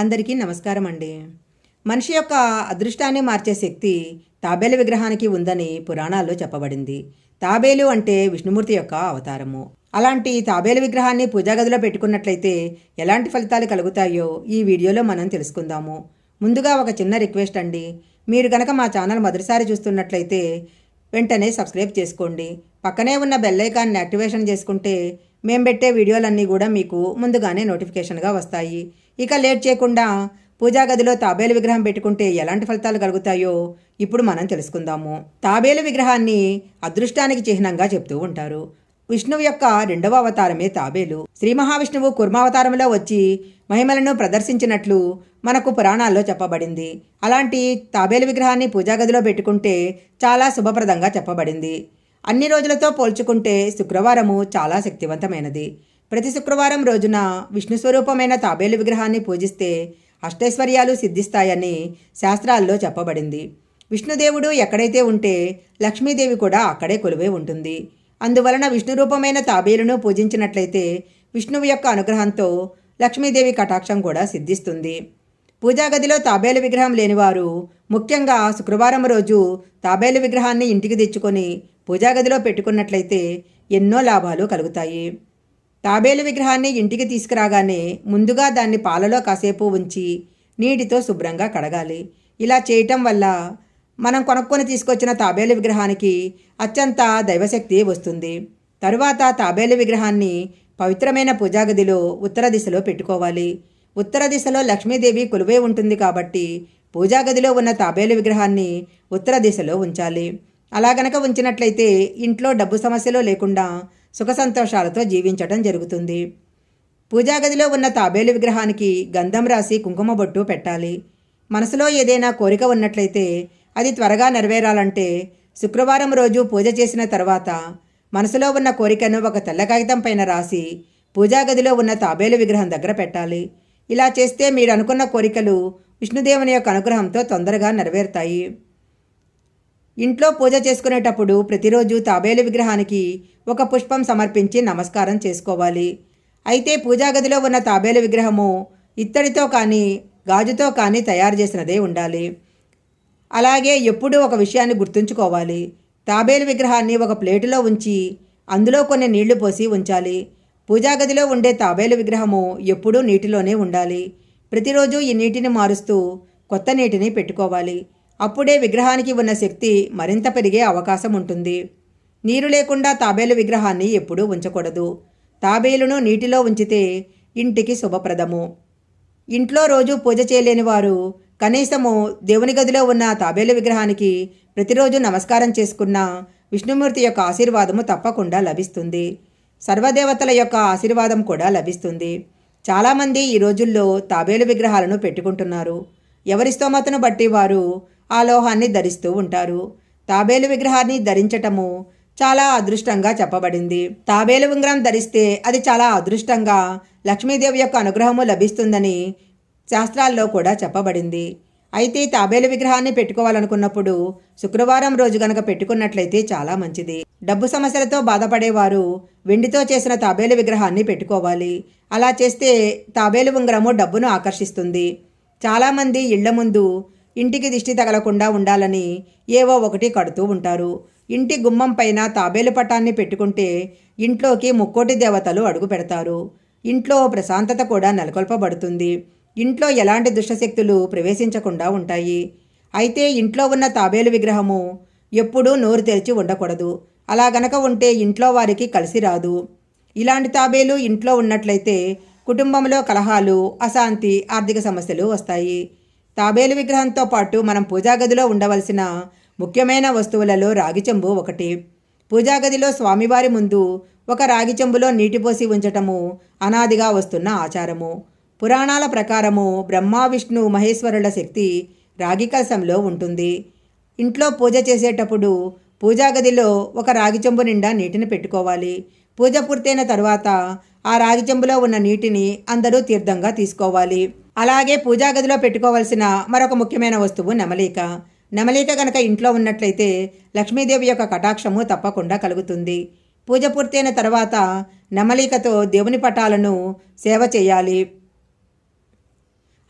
అందరికీ నమస్కారం అండి. మనిషి యొక్క అదృష్టాన్ని మార్చే శక్తి తాబేలు విగ్రహానికి ఉందని పురాణాల్లో చెప్పబడింది. తాబేలు అంటే విష్ణుమూర్తి యొక్క అవతారము. అలాంటి తాబేలు విగ్రహాన్ని పూజాగదిలో పెట్టుకున్నట్లయితే ఎలాంటి ఫలితాలు కలుగుతాయో ఈ వీడియోలో మనం తెలుసుకుందాము. ముందుగా ఒక చిన్న రిక్వెస్ట్ అండి. మీరు గనక మా ఛానల్ మొదటిసారి చూస్తున్నట్లయితే వెంటనే సబ్స్క్రైబ్ చేసుకోండి. పక్కనే ఉన్న బెల్ ఐకాన్ని యాక్టివేషన్ చేసుకుంటే మేము పెట్టే వీడియోలన్నీ కూడా మీకు ముందుగానే నోటిఫికేషన్గా వస్తాయి. ఇక లేట్ చేయకుండా పూజా గదిలో తాబేలు విగ్రహం పెట్టుకుంటే ఎలాంటి ఫలితాలు కలుగుతాయో ఇప్పుడు మనం తెలుసుకుందాము. తాబేలు విగ్రహాన్ని అదృష్టానికి చిహ్నంగా చెప్తూ ఉంటారు. విష్ణువు యొక్క రెండవ అవతారమే తాబేలు. శ్రీ మహావిష్ణువు కుర్మావతారంలో వచ్చి మహిమలను ప్రదర్శించినట్లు మనకు పురాణాల్లో చెప్పబడింది. అలాంటి తాబేలు విగ్రహాన్ని పూజాగదిలో పెట్టుకుంటే చాలా శుభప్రదంగా చెప్పబడింది. అన్ని రోజులతో పోల్చుకుంటే శుక్రవారము చాలా శక్తివంతమైనది. ప్రతి శుక్రవారం రోజున విష్ణు స్వరూపమైన తాబేలు విగ్రహాన్ని పూజిస్తే అష్టైశ్వర్యాలు సిద్ధిస్తాయని శాస్త్రాల్లో చెప్పబడింది. విష్ణుదేవుడు ఎక్కడైతే ఉంటే లక్ష్మీదేవి కూడా అక్కడే కొలువే ఉంటుంది. అందువలన విష్ణు రూపమైన తాబేలును పూజించినట్లయితే విష్ణువు యొక్క అనుగ్రహంతో లక్ష్మీదేవి కటాక్షం కూడా సిద్ధిస్తుంది. పూజాగదిలో తాబేలు విగ్రహం లేనివారు ముఖ్యంగా శుక్రవారం రోజు తాబేలు విగ్రహాన్ని ఇంటికి తెచ్చుకొని పూజాగదిలో పెట్టుకున్నట్లయితే ఎన్నో లాభాలు కలుగుతాయి. తాబేలు విగ్రహాన్ని ఇంటికి తీసుకురాగానే ముందుగా దాన్ని పాలలో కాసేపు ఉంచి నీటితో శుభ్రంగా కడగాలి. ఇలా చేయటం వల్ల మనం కొనుక్కొని తీసుకొచ్చిన తాబేలు విగ్రహానికి అత్యంత దైవశక్తి వస్తుంది. తరువాత తాబేలు విగ్రహాన్ని పవిత్రమైన పూజాగదిలో ఉత్తర దిశలో పెట్టుకోవాలి. ఉత్తర దిశలో లక్ష్మీదేవి కొలువై ఉంటుంది కాబట్టి పూజాగదిలో ఉన్న తాబేలు విగ్రహాన్ని ఉత్తర దిశలో ఉంచాలి. అలా గనక ఉంచినట్లయితే ఇంట్లో డబ్బు సమస్యలు లేకుండా సుఖ సంతోషాలతో జీవించడం జరుగుతుంది. పూజాగదిలో ఉన్న తాబేలు విగ్రహానికి గంధం రాసి కుంకుమ బొట్టు పెట్టాలి. మనసులో ఏదైనా కోరిక ఉన్నట్లయితే అది త్వరగా నెరవేరాలంటే శుక్రవారం రోజు పూజ చేసిన తర్వాత మనసులో ఉన్న కోరికను ఒక తెల్ల కాగితం పైన రాసి పూజాగదిలో ఉన్న తాబేలు విగ్రహం దగ్గర పెట్టాలి. ఇలా చేస్తే మీరు అనుకున్న కోరికలు విష్ణుదేవుని యొక్క అనుగ్రహంతో తొందరగా నెరవేరుతాయి. ఇంట్లో పూజ చేసుకునేటప్పుడు ప్రతిరోజు తాబేలు విగ్రహానికి ఒక పుష్పం సమర్పించి నమస్కారం చేసుకోవాలి. అయితే పూజాగదిలో ఉన్న తాబేలు విగ్రహము ఇత్తడితో కానీ గాజుతో కానీ తయారు చేసినదే ఉండాలి. అలాగే ఎప్పుడూ ఒక విషయాన్ని గుర్తుంచుకోవాలి. తాబేలు విగ్రహాన్ని ఒక ప్లేటులో ఉంచి అందులో కొన్ని నీళ్ళు పోసి ఉంచాలి. పూజాగదిలో ఉండే తాబేలు విగ్రహము ఎప్పుడూ నీటిలోనే ఉండాలి. ప్రతిరోజు ఈ నీటిని మారుస్తూ కొత్త నీటిని పెట్టుకోవాలి. అప్పుడే విగ్రహానికి ఉన్న శక్తి మరింత పెరిగే అవకాశం ఉంటుంది. నీరు లేకుండా తాబేలు విగ్రహాన్ని ఎప్పుడూ ఉంచకూడదు. తాబేలును నీటిలో ఉంచితే ఇంటికి శుభప్రదము. ఇంట్లో రోజు పూజ చేయలేని వారు కనీసము దేవుని గదిలో ఉన్న తాబేలు విగ్రహానికి ప్రతిరోజు నమస్కారం చేసుకున్న విష్ణుమూర్తి యొక్క ఆశీర్వాదము తప్పకుండా లభిస్తుంది. సర్వదేవతల యొక్క ఆశీర్వాదం కూడా లభిస్తుంది. చాలామంది ఈ రోజుల్లో తాబేలు విగ్రహాలను పెట్టుకుంటున్నారు. ఎవరి స్తోమతను బట్టి వారు ఆ లోహాన్ని ధరిస్తూ ఉంటారు. తాబేలు విగ్రహాన్ని ధరించటము చాలా అదృష్టంగా చెప్పబడింది. తాబేలు ఉంగరం ధరిస్తే అది చాలా అదృష్టంగా లక్ష్మీదేవి యొక్క అనుగ్రహము లభిస్తుందని శాస్త్రాల్లో కూడా చెప్పబడింది. అయితే తాబేలు విగ్రహాన్ని పెట్టుకోవాలనుకున్నప్పుడు శుక్రవారం రోజు గనక పెట్టుకున్నట్లయితే చాలా మంచిది. డబ్బు సమస్యలతో బాధపడేవారు వెండితో చేసిన తాబేలు విగ్రహాన్ని పెట్టుకోవాలి. అలా చేస్తే తాబేలు ఉంగరము డబ్బును ఆకర్షిస్తుంది. చాలామంది ఇళ్ళ ముందు ఇంటికి దిష్టి తగలకుండా ఉండాలని ఏవో ఒకటి కడుతూ ఉంటారు. ఇంటి గుమ్మం పైన తాబేలు పటాన్ని పెట్టుకుంటే ఇంట్లోకి ముక్కోటి దేవతలు అడుగు పెడతారు. ఇంట్లో ప్రశాంతత కూడా నెలకొల్పబడుతుంది. ఇంట్లో ఎలాంటి దుష్టశక్తులు ప్రవేశించకుండా ఉంటాయి. అయితే ఇంట్లో ఉన్న తాబేలు విగ్రహము ఎప్పుడూ నోరు తెరిచి ఉండకూడదు. అలా గనక ఉంటే ఇంట్లో వారికి కలిసి రాదు. ఇలాంటి తాబేలు ఇంట్లో ఉన్నట్లయితే కుటుంబంలో కలహాలు అశాంతి ఆర్థిక సమస్యలు వస్తాయి. తాబేలు విగ్రహంతో పాటు మనం పూజాగదిలో ఉండవలసిన ముఖ్యమైన వస్తువులలో రాగి చెంబు ఒకటి. పూజాగదిలో స్వామివారి ముందు ఒక రాగి చెంబులో నీటి పోసి ఉంచటము అనాదిగా వస్తున్న ఆచారము. పురాణాల ప్రకారము బ్రహ్మ విష్ణు మహేశ్వరుల శక్తి రాగి కలశంలో ఉంటుంది. ఇంట్లో పూజ చేసేటప్పుడు పూజాగదిలో ఒక రాగి చెంబు నిండా నీటిని పెట్టుకోవాలి. పూజ పూర్తయిన తర్వాత ఆ రాగి చెంబులో ఉన్న నీటిని అందరూ తీర్థంగా తీసుకోవాలి. అలాగే పూజాగదిలో పెట్టుకోవాల్సిన మరొక ముఖ్యమైన వస్తువు నమలిక. నెమలిక గనక ఇంట్లో ఉన్నట్లయితే లక్ష్మీదేవి యొక్క కటాక్షము తప్పకుండా కలుగుతుంది. పూజ పూర్తయిన తర్వాత నెమలికతో దేవుని పటాలను సేవ చేయాలి.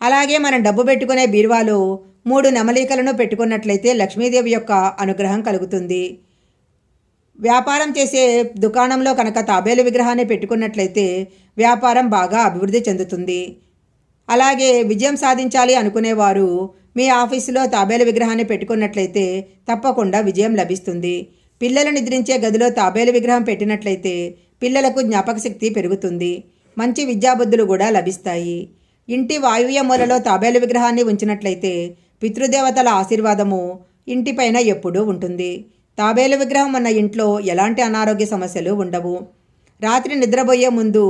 అలాగే మనం డబ్బు పెట్టుకునే బీరువాలో మూడు నెమలికలను పెట్టుకున్నట్లయితే లక్ష్మీదేవి యొక్క అనుగ్రహం కలుగుతుంది. వ్యాపారం చేసే దుకాణంలో కనుక తాబేలు విగ్రహాన్ని పెట్టుకున్నట్లయితే వ్యాపారం బాగా అభివృద్ధి చెందుతుంది. అలాగే విజయం సాధించాలి అనుకునేవారు. మీ ఆఫీసులో తాబేలు విగ్రహాన్ని పెట్టుకున్నట్లయితే తప్పకుండా విజయం లభిస్తుంది. పిల్లలు నిద్రించే గదిలో తాబేలు విగ్రహం పెట్టినట్లయితే పిల్లలకు జ్ఞాపక శక్తి పెరుగుతుంది. మంచి విద్యాబుద్ధులు కూడా లభిస్తాయి. ఇంటి వాయువ్య మూలలో తాబేలు విగ్రహాన్ని ఉంచినట్లయితే పితృదేవతల ఆశీర్వాదము ఇంటిపైన ఎప్పుడూ ఉంటుంది. తాబేలు విగ్రహం ఉన్న ఇంట్లో ఎలాంటి అనారోగ్య సమస్యలు ఉండవు. రాత్రి నిద్రపోయే ముందు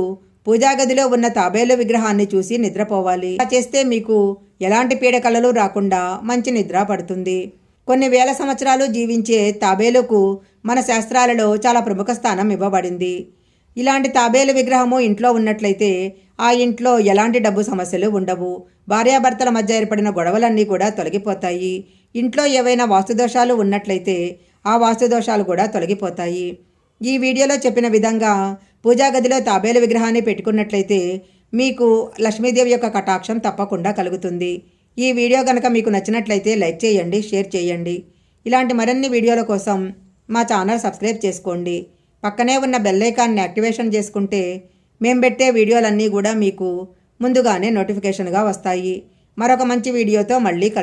పూజా గదిలో ఉన్న తాబేలు విగ్రహాన్ని చూసి నిద్రపోవాలి. అలా చేస్తే మీకు ఎలాంటి పీడకలలు రాకుండా మంచి నిద్ర పడుతుంది. కొన్ని వేల సంవత్సరాలు జీవించే తాబేలుకు మన శాస్త్రాలలో చాలా ప్రముఖ స్థానం ఇవ్వబడింది. ఇలాంటి తాబేలు విగ్రహము ఇంట్లో ఉన్నట్లయితే ఆ ఇంట్లో ఎలాంటి డబ్బు సమస్యలు ఉండవు. భార్యాభర్తల మధ్య ఏర్పడిన గొడవలన్నీ కూడా తొలగిపోతాయి. ఇంట్లో ఏవైనా వాస్తుదోషాలు ఉన్నట్లయితే ఆ వాస్తుదోషాలు కూడా తొలగిపోతాయి. ఈ వీడియోలో చెప్పిన విధంగా పూజా గదిలో తాబేలు విగ్రహాన్ని పెట్టుకున్నట్లయితే మీకు లక్ష్మీదేవి యొక్క కటాక్షం తప్పకుండా కలుగుతుంది. ఈ వీడియో కనుక మీకు నచ్చినట్లయితే లైక్ చేయండి షేర్ చేయండి. ఇలాంటి మరిన్ని వీడియోల కోసం మా ఛానల్ సబ్స్క్రైబ్ చేసుకోండి. పక్కనే ఉన్న బెల్లైకాన్ని యాక్టివేషన్ చేసుకుంటే మేము పెట్టే వీడియోలన్నీ కూడా మీకు ముందుగానే నోటిఫికేషన్గా వస్తాయి. మరొక మంచి వీడియోతో మళ్ళీ